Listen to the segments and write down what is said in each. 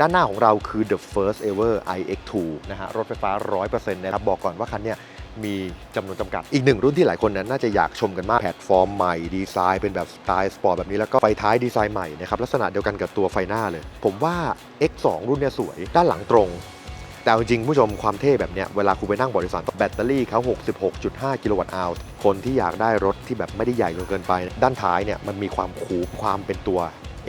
ด้านหน้าของเราคือ the first ever iX2 นะฮะรถไฟฟ้า 100%นะครับบอกก่อนว่าคันเนี้ยมีจำนวนจำกัด อีกหนึ่งรุ่นที่หลายคนนั้นน่าจะอยากชมกันมาก แพลตฟอร์มใหม่ ดีไซน์เป็นแบบสไตล์สปอร์ตแบบนี้ แล้วก็ไฟท้ายดีไซน์ใหม่นะครับลักษณะเดียวกันกับตัวไฟหน้าเลย ผมว่า X2 รุ่นเนี้ยสวย ด้านหลังตรง แต่จริงๆผู้ชมความเท่แบบเนี้ยเวลาคุณไปนั่งบริษัทแบตเตอรี่เขา 66.5 กิโลวัตต์อาวคนที่อยากได้รถที่แบบไม่ได้ใหญ่จนเกินไป ด้านท้ายเนี่ยมันมีความคูลความเป็นตัว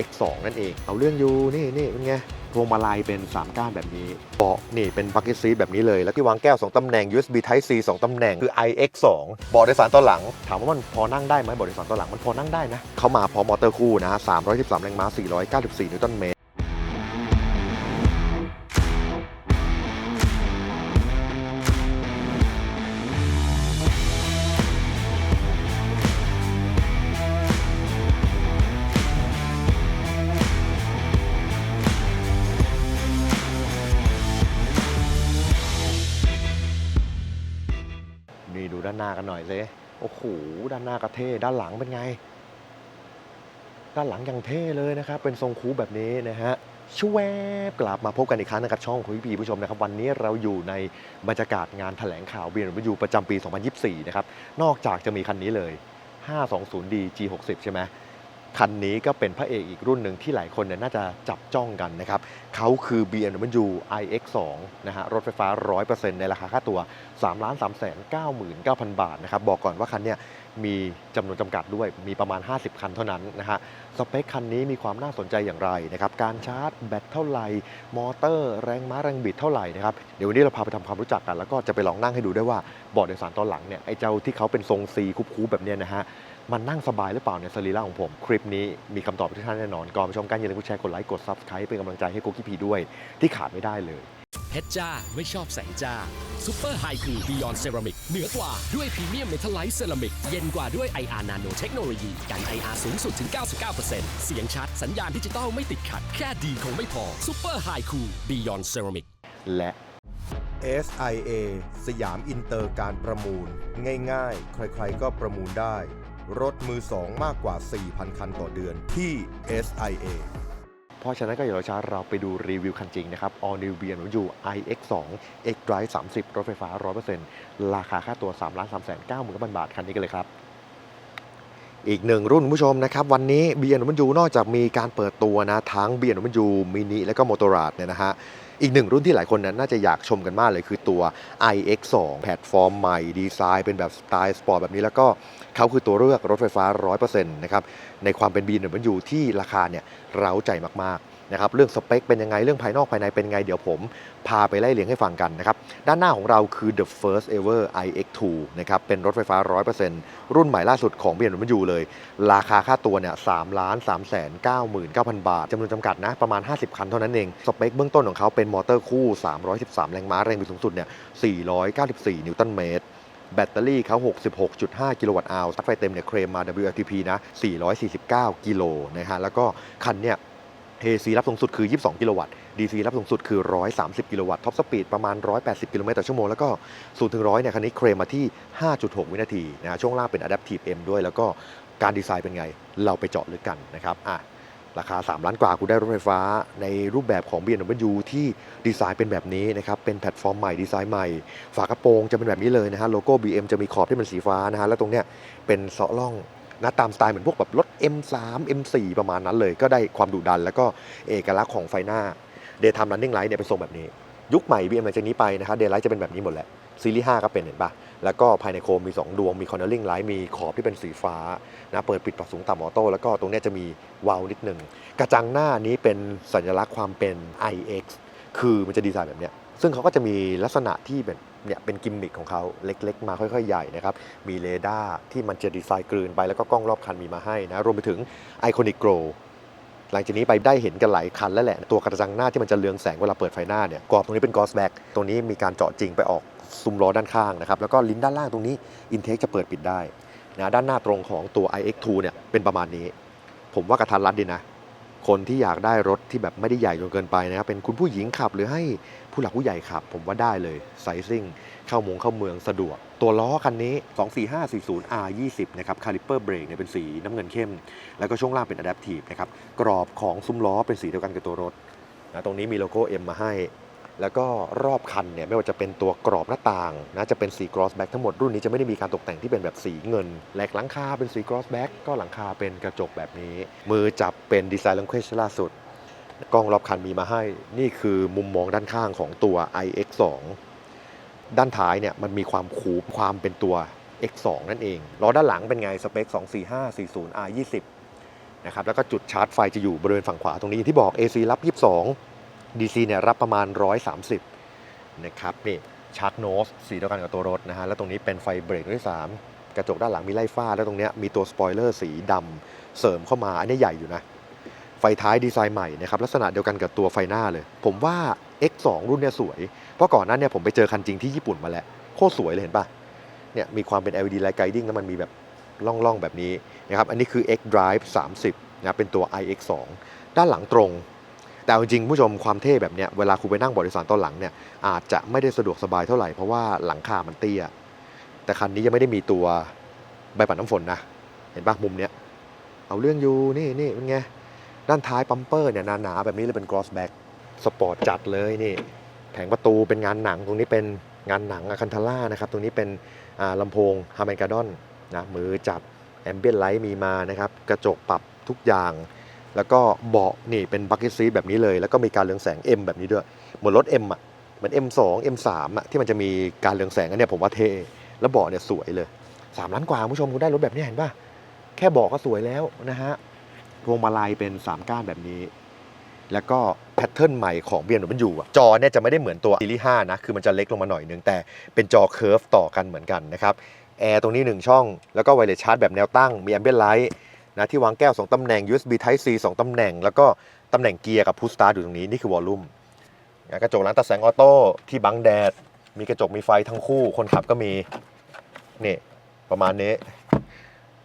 X2 นั่นเอง เอาเรื่องอยู่นี่นี่เป็นไงพวงมาลัยเป็น 3 ก้านแบบนี้เบาะนี่เป็นบักเก็ตซีแบบนี้เลย แล้วที่วางแก้ว 2ตำแหน่ง USB Type C 2ตำแหน่งคือ iX2 เบาะโดยสารตอนหลัง ถามว่ามันพอนั่งได้ไหมเบาะโดยสารตอนหลังมันพอนั่งได้นะเขามาพร้อมมอเตอร์คู่นะ313แรงม้า494นิวตันเมตร หน้ากันหน่อยสิโอ้โหด้านหน้าก็เท่ด้านหลังเป็นไง ด้านหลังยังเท่เลยนะครับ เป็นทรงคูแบบนี้นะฮะชวบกลับมาพบกันอีกครั้งนะครับช่องคุณพี่ผู้ชมนะครับ วันนี้เราอยู่ในบรรยากาศงานแถลงข่าว BMW ประจำปี 2024 นะครับ นอกจากจะมีคันนี้เลย 520D G60 ใช่ไหม คันนี้ก็เป็นพระเอกอีกรุ่นหนึ่งที่หลายคนเนี่ยน่าจะจับจ้องกันนะครับเขาคือ BMW iX2 นะฮะรถไฟฟ้า 100%ในราคาค่าตัว 3 3 9 9 0 0 0 บาทนะครับบอกก่อนว่าคันเนี้ยมีจำนวนจำกัดด้วยมีประมาณ 50 คันเท่านั้นนะฮะสเปคคันนี้มีความน่าสนใจอย่างไรนะครับการชาร์จแบตเท่าไหร่มอเตอร์ แรงม้าแรงบิดเท่าไหร่นะครับเดี๋ยววันนี้เราพาไปทำความรู้จักกัน แล้วก็จะไปลองนั่งให้ดูด้วยว่าเบาะโดยสารตอนหลังเนี่ยไอ้เจ้าที่เขาเป็นทรงซีคูบๆแบบเนี้ยนะฮะ มันนั่งสบายหรือเปล่าในสรีระของผม คลิปนี้มีคำตอบให้ทุกท่านแน่นอน ก่อนไปชมกันอย่าลืมกดแชร์กดไลค์กด Subscribe เป็นกำลังใจให้โกกิพีด้วยที่ขาดไม่ได้เลยเพชรจ้าไม่ชอบแสงจ้าซูเปอร์ไฮคูบิยอนเซรามิกเหนือกว่าด้วยพรีเมียมเมทัลไลท์เซรามิกเย็นกว่าด้วย IR Nano เทคโนโลยีกัน IR สูงสุดถึง 99%เสียงชัดสัญญาณดิจิตอลไม่ติดขัด แค่ดีคงไม่พอซูเปอร์ไฮคูบิยอนเซรามิกและ SIA สยามอินเตอร์การประมูล ง่ายๆ ใครๆก็ประมูลได้ รถมือสองมากกว่า 4,000 คันต่อเดือนที่ SIA เพราะฉะนั้นก็อย่ารอช้าเราไปดูรีวิวคันจริงนะครับ All New BMW iX2 X Drive 30 รถไฟฟ้า 100%ราคาค่าตัว 3 3 9 9 0 0 0 บาท คันนี้กันเลยครับ อีกหนึ่งรุ่นผู้ชมนะครับ วันนี้ BMW นอกจากมีการเปิดตัวนะ ทั้ง BMW Mini และก็ Motorrad เนี่ยนะฮะ อีกหนึ่งรุ่นที่หลายคนนั้นน่าจะอยากชมกันมากเลยคือตัว iX2 แพลตฟอร์มใหม่ ดีไซน์เป็นแบบสไตล์สปอร์ตแบบนี้แล้วก็เขาคือตัวเลือกรถไฟฟ้า 100%นะครับในความเป็น BMW ที่ราคาเนี่ยเร้าใจมากๆ นะครับเรื่องสเปคเป็นยังไงเรื่องภายนอกภายในเป็นไงเดี๋ยวผมพาไปไล่เลียงให้ฟังกันนะครับด้านหน้าของเราคือ the first ever iX2 นะครับเป็นรถไฟฟ้า 100%รุ่นใหม่ล่าสุดของ BMW เลย ราคาค่าตัวเนี่ย3ล้าน3แสน99,000 บาทจำนวนจำกัดนะประมาณ 50 คันเท่านั้นเอง สเปคเบื้องต้นของเขาเป็นมอเตอร์คู่ 313 แรงม้าแรงบิดสูงสุดเนี่ย494 นิวตันเมตรแบตเตอรี่เขา 66.5 กิโลวัตต์อาวร์ไฟเต็มเนี่ยเคลมมา WLTP นะ 449 กิโลนะฮะ แล้วก็คันเนี่ย AC รับสูงสุดคือ 22 กิโลวัตต์ DC รับสูงสุดคือ 130 กิโลวัตต์ ท็อปสปีดประมาณ 180 กิโลเมตรต่อชั่วโมง แล้วก็0ถึง100เนี่ยคันนี้เคลมมาที่ 5.6 วินาทีนะฮะช่วงล่างเป็น Adaptive M ด้วย แล้วก็การดีไซน์เป็นไง เราไปเจาะลึกกันนะครับอะราคา 3 ล้านกว่าคุณได้รถไฟฟ้าในรูปแบบของ BMW ที่ดีไซน์เป็นแบบนี้นะครับ เป็นแพลตฟอร์มใหม่ดีไซน์ใหม่ ฝากระโปรงจะเป็นแบบนี้เลยนะฮะ โลโก้ BM จะมีขอบที่เป็นสีฟ้านะฮะ แล้วตรงเนี้ยเป็นเสาะล่อง นะตามสไตล์เหมือนพวกแบบรถ M3 M4 ประมาณนั้นเลย ก็ได้ความดุดัน แล้วก็เอกลักษณ์ของไฟหน้า Daytime Running Light เนี่ยเป็นทรงแบบนี้ ยุคใหม่ BM หลังจากนี้ไปนะครับ Daylight จะเป็นแบบนี้หมดแหละซีรีส์5ก็เป็นเห็นปะแล้วก็ภายในโคมมี 2 ดวง มี Cornering Light มีขอบที่เป็นสีฟ้านะเปิดปิดปรับสูงต่ำออโต้แล้วก็ตรงนี้จะมีวาล์วนิดหนึ่งกระจังหน้านี้เป็นสัญลักษณ์ความเป็น iX คือมันจะดีไซน์แบบเนี้ยซึ่งเขาก็จะมีลักษณะที่เป็น เนี่ยเป็นกิมมิคของเขาเล็กๆ มาค่อยๆ ใหญ่นะครับ มีเรดาร์ที่มันจะดีไซน์กลืนไปแล้วก็กล้องรอบคันมีมาให้นะ รวมไปถึงไอคอนิกโกลหลังจากนี้ไปได้เห็นกันหลายคันแล้วแหละ ตัวกระจังหน้าที่มันจะเรืองแสงเวลาเปิดไฟหน้าเนี่ยกรอบตรงนี้เป็นกอสแบ็กตรงนี้มีการเจาะจริงไปออกซุ้มล้อด้านข้างนะครับแล้วก็ลิ้นด้านล่างตรงนี้อินเทคจะเปิดปิดได้นะด้านหน้าตรงของตัว iX2 เนี่ยเป็นประมาณนี้ ผมว่ากระทันรัดดีนะ คนที่อยากได้รถที่แบบไม่ได้ใหญ่จนเกินไปนะครับ เป็นคุณผู้หญิงขับหรือให้ผู้หลักผู้ใหญ่ขับ ผมว่าได้เลยไซซิ่งเข้ามงเข้าเมืองสะดวก ตัวล้อคันนี้ 24540 R20 นะครับคาลิเปอร์เบรกเนี่ยเป็นสีน้ำเงินเข้ม แล้วก็ช่วงล่างเป็นอะแดปทีฟนะครับกรอบของซุ้มล้อเป็นสีเดียวกันกับตัวรถนะตรงนี้มีโลโก้ M มาให้ แล้วก็รอบคันเนี่ยไม่ว่าจะเป็นตัวกรอบหน้าต่างนะจะเป็นสี cross back ทั้งหมดรุ่นนี้จะไม่ได้มีการตกแต่งที่เป็นแบบสีเงินแหลกหลังคาเป็นสี cross back ก็หลังคาเป็นกระจกแบบนี้ มือจับเป็นดีไซน์ลังเควชล่าสุด กล้องรอบคันมีมาให้นี่คือมุมมองด้านข้างของตัว iX2 ด้านท้ายเนี่ยมันมีความคูปความเป็นตัว X2 นั่นเองล้อด้านหลังเป็นไงสเปค 24540R20 นะครับแล้วก็จุดชาร์จไฟจะอยู่บริเวณฝั่งขวาตรงนี้ที่บอก AC รับ 22 DC เนี่ยรับประมาณ 130 นะครับนี่ชาร์จโนสสีเดียวกันกับตัวรถนะฮะแล้วตรงนี้เป็นไฟเบรกที่3กระจกด้านหลังมีไล่ฟ้า แล้วตรงนี้มีตัวสปอยเลอร์สีดำเสริมเข้ามาอันนี้ใหญ่อยู่นะ ไฟท้ายดีไซน์ใหม่นะครับลักษณะเดียวกันกับตัวไฟหน้าเลย ผมว่า X2 รุ่นเนี้ยสวย เพราะก่อนหน้าเนี่ยผมไปเจอคันจริงที่ญี่ปุ่นมาแล้วโคตรสวยเลยเห็นปะเนี่ยมีความเป็น LED light guiding แล้วมันมีแบบล่องๆแบบนี้นะครับอันนี้คือ X Drive 30นะเป็นตัว iX2 ด้านหลังตรง แต่จริงผู้ชมความเท่แบบเนี้ยเวลาคุณไปนั่งบริสารตอนหลังเนี่ยอาจจะไม่ได้สะดวกสบายเท่าไหร่เพราะว่าหลังคามันเตี้ย แต่คันนี้ยังไม่ได้มีตัวใบปัดน้ำฝนนะ เห็นปะมุมเนี้ยเอาเรื่องอยู่นี่นี่เป็นไง ด้านท้ายปั๊มเปอร์เนี่ยหนาๆแบบนี้เลยเป็น cross back สปอร์ตจัดเลยนี่แผงประตูเป็นงานหนังตรงนี้เป็นงานหนังอะคันทาร่านะครับตรงนี้เป็นอ่าลำโพงฮาร์แมนการ์ดอนนะมือจับแอมเบียนไลท์มีมานะครับกระจกปรับทุกอย่าง แล้วก็เบาะนี่เป็นบักเก็ตซีแบบนี้เลย แล้วก็มีการเรืองแสง M แบบนี้ด้วยเหมือนรถ M อะเหมือน M2 M3 อะที่มันจะมีการเรืองแสงอันนี้ผมว่าเท่แล้วเบาะเนี่ยสวยเลย3ล้านกว่าคุณผู้ชมคุณได้รถแบบนี้เห็นป่ะแค่เบาะก็สวยแล้วนะฮะพวงมาลัยเป็น 3 ก้านแบบนี้ แล้วก็แพทเทิร์นใหม่ของ BMW อะจอเนี่ยจะไม่ได้เหมือนตัวซีรีส์5นะคือมันจะเล็กลงมาหน่อยนึงแต่เป็นจอเคิร์ฟต่อกันเหมือนกันนะครับแอร์ตรงนี้ 1 ช่อง แล้วก็ไวเลสชาร์จแบบแนวตั้งมีแอมเบียนไลท์ นะที่วางแก้ว 2 ตำแหน่ง USB Type C 2 ตำแหน่ง แล้วก็ตำแหน่งเกียร์กับพุชสตาร์อยู่ตรงนี้ นี่คือวอลลุ่มกระจกหลังตัดแสงออโต้ที่บังแดด มีกระจกมีไฟทั้งคู่ คนขับก็มีนี่ประมาณนี้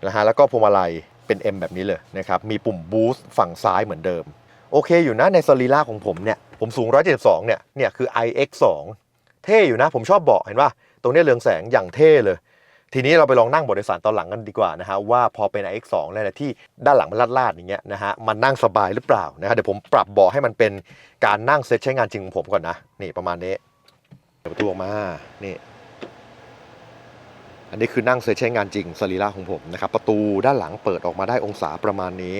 นะฮะแล้วก็พวงมาลัยเป็น M แบบนี้เลยนะครับ มีปุ่มบูสต์ฝั่งซ้ายเหมือนเดิม โอเคอยู่นะในสรีระของผมเนี่ย ผมสูง 172 เนี่ย เนี่ยคือ iX2 เท่อยู่นะ ผมชอบเบาะเห็นป่ะ ตรงนี้เรืองแสงอย่างเท่เลย ทีนี้เราไปลองนั่งบริสารตอนหลังกันดีกว่านะฮะว่าพอเป็น iX2 แล้วเนี่ยที่ด้านหลังมันลาดๆอย่างเงี้ยนะฮะมันนั่งสบายหรือเปล่านะฮะเดี๋ยวผมปรับเบาะให้มันเป็นการนั่งเซตใช้งานจริงของผมก่อนนะนี่ประมาณนี้เดี๋ยวประตูออกมานี่อันนี้คือนั่งเซตใช้งานจริงสรีระของผมนะครับประตูด้านหลังเปิดออกมาได้องศาประมาณนี้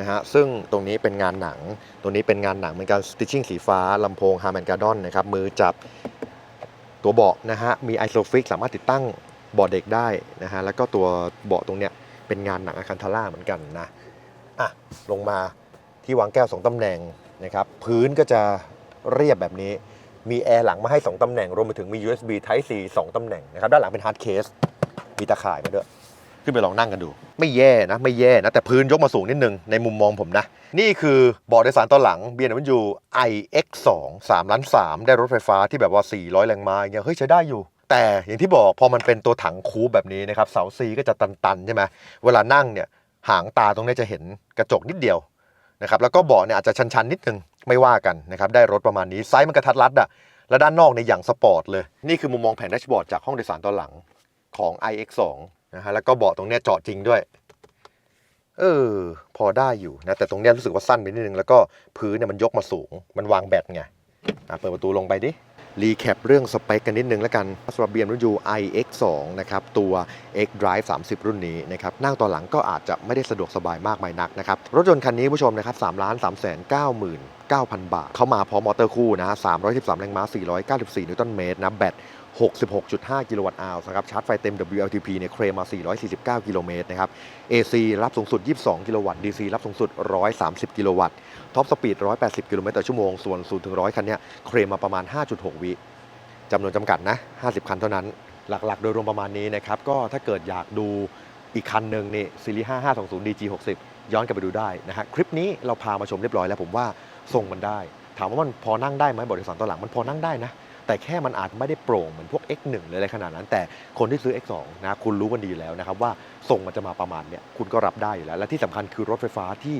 นะฮะซึ่งตรงนี้เป็นงานหนังตรงนี้เป็นงานหนังเหมือนกันสติชชิ่งสีฟ้าลำโพงฮาร์แมนการ์ดอนนะครับมือจับตัวเบาะนะฮะมีไอโซฟิกสามารถติดตั้ง เบาะเด็กได้นะฮะแล้วก็ตัวเบาะตรงเนี้ยเป็นงานหนังอาคันทาร่าเหมือนกันนะอะลงมาที่วางแก้ว 2 ตำแหน่งนะครับพื้นก็จะเรียบแบบนี้ มีแอร์หลังมาให้ 2 ตำแหน่ง รวมไปถึงมี USB Type C 2 ตำแหน่งนะครับด้านหลังเป็นฮาร์ดเคสมีตะข่ายมาด้วยขึ้นไปลองนั่งกันดู ไม่แย่นะไม่แย่นะ แต่พื้นยกมาสูงนิดนึง ในมุมมองผมนะ นี่คือเบาะโดยสารตอนหลัง BMW iX2 3ล้าน3ได้รถไฟฟ้าที่แบบว่า 400 แรงม้าอย่างเงี้ยเฮ้ยใช้ได้อยู่ แต่อย่างที่บอกพอมันเป็นตัวถังคูปแบบนี้นะครับเสาซีก็จะตันๆใช่ไหมเวลานั่งเนี่ยหางตาตรงนี้จะเห็นกระจกนิดเดียวนะครับแล้วก็เบาะเนี่ยอาจจะชันๆนิดนึงไม่ว่ากันนะครับได้รถประมาณนี้ไซส์มันกระทัดรัดอะและด้านนอกในอย่างสปอร์ตเลย นี่คือมุมมองแผงแดชบอร์ดจากห้องโดยสารตอนหลังของ iX2 นะฮะแล้วก็เบาะตรงเนี้ยเจาะจริงด้วย เออ พอได้อยู่นะ แต่ตรงเนี้ยรู้สึกว่าสั้นไปนิดนึง แล้วก็พื้นเนี่ยมันยกมาสูง มันวางแบตไง อะ เปิดประตูลงไปดิ รีแคปเรื่องสเปคกันนิดนึงแล้วกันสำหรับ BMW iX2 นะครับตัว X Drive 30 รุ่นนี้นะครับนั่งตอนหลังก็อาจจะไม่ได้สะดวกสบายมากมายนักนะครับรถยนต์คันนี้ผู้ชมนะครับ3ล้าน3 9 9 9,000 บาท เข้ามาพร้อมมอเตอร์คู่นะ313 แรงม้า 494 นิวตันเมตรนะ แบต 66.5 กิโลวัตต์อาวนะครับ ชาร์จไฟเต็ม WLTP เนี่ยเคลมมา 449 กิโลเมตรนะครับ AC รับสูงสุด 22 กิโลวัตต์ DC รับสูงสุด 130 กิโลวัตต์ ท็อปสปีด 180 กิโลเมตรต่อชั่วโมง ส่วน 0 ถึง 100 คันเนี้ยเคลมมาประมาณ 5.6 วิจำนวนจำกัดนะ 50 คันเท่านั้น หลักๆ โดยรวมประมาณนี้นะครับ ก็ถ้าเกิดอยากดูอีกคันหนึ่งนี่ซีรีส์5520 DG 60 ย้อนกลับไปดูได้นะฮะ คลิปนี้เราพามาชมเรียบร้อยแล้วผมว่า ทรงมันได้ ถามว่ามันพอนั่งได้ไหมบริษัทตอนหลังมันพอนั่งได้นะ แต่แค่มันอาจไม่ได้โปร่งเหมือนพวก X1 หรืออะไรขนาดนั้น แต่คนที่ซื้อ X2 นะคุณรู้กันดีแล้วนะครับว่าทรงมันจะมาประมาณเนี้ยคุณก็รับได้อยู่แล้ว และที่สำคัญคือรถไฟฟ้าที่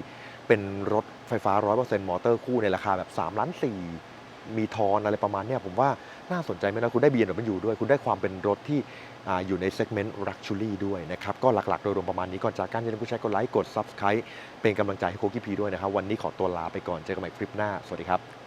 เป็นรถไฟฟ้า 100%มอเตอร์คู่ในราคาแบบ3ล้าน4มีทอนอะไรประมาณเนี้ยผมว่า น่าสนใจไหมนะคุณได้ BMW ด้วย คุณได้ความเป็นรถที่ออยู่ในเซกเมนต์ Luxury ด้วยนะครับ ก็หลักๆ โดยรวมประมาณนี้ก่อนจากกันอย่าลืมผู้ใช้กดไลค์กด Subscribe เป็นกำลังใจให้โคกี้พีด้วยนะครับวันนี้ขอตัวลาไปก่อนเจอกันใหม่คลิปหน้าสวัสดีครับ